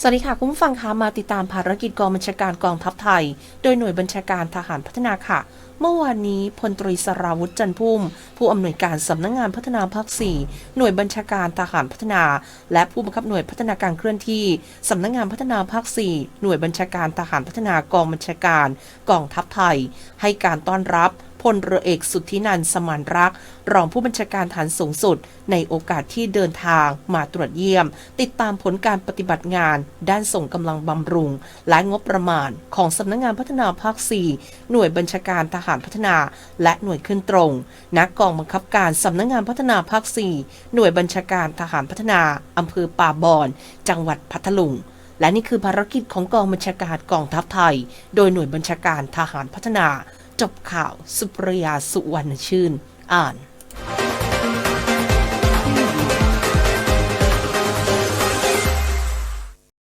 สวัสดีค่ะ คุณผู้ฟังคะมาติดตามภารกิจกองบัญชาการกองทัพไทย โดยหน่วยบัญชาการทหารพัฒนาค่ะ เมื่อวานนี้พลตรีสราวุธจันพุ่ม ผู้อำนวยการสำนักงงานพัฒนาภาค 4 หน่วยบัญชาการทหารพัฒนา และผู้บังคับหน่วยพัฒนาการเคลื่อนที่สำนักงงานพัฒนาภาค 4 หน่วยบัญชาการทหารพัฒนากองบัญชาการกองทัพไทย ให้การต้อนรับ พลเรือเอกสุทธินันสมานรัก รองผู้บัญชาการฐานสูงสุด ในโอกาสที่เดินทางมาตรวจเยี่ยม ติดตามผลการปฏิบัติงาน ด้านส่งกำลังบำรุง และงบประมาณ ของสำนักงงานพัฒนาภาค 4 หน่วยบัญชาการทหารพัฒนา และหน่วยขึ้นตรงนักกองบังคับการสำนักงงานพัฒนาภาค 4 หน่วยบัญชาการทหารพัฒนาอำเภอป่าบอน จังหวัดพัทลุงและนี่คือภารกิจของกองบัญชาการกองทัพไทย โดยหน่วยบัญชาการทหารพัฒนา จบข่าว สุปรยาสุวรรณชื่น อ่าน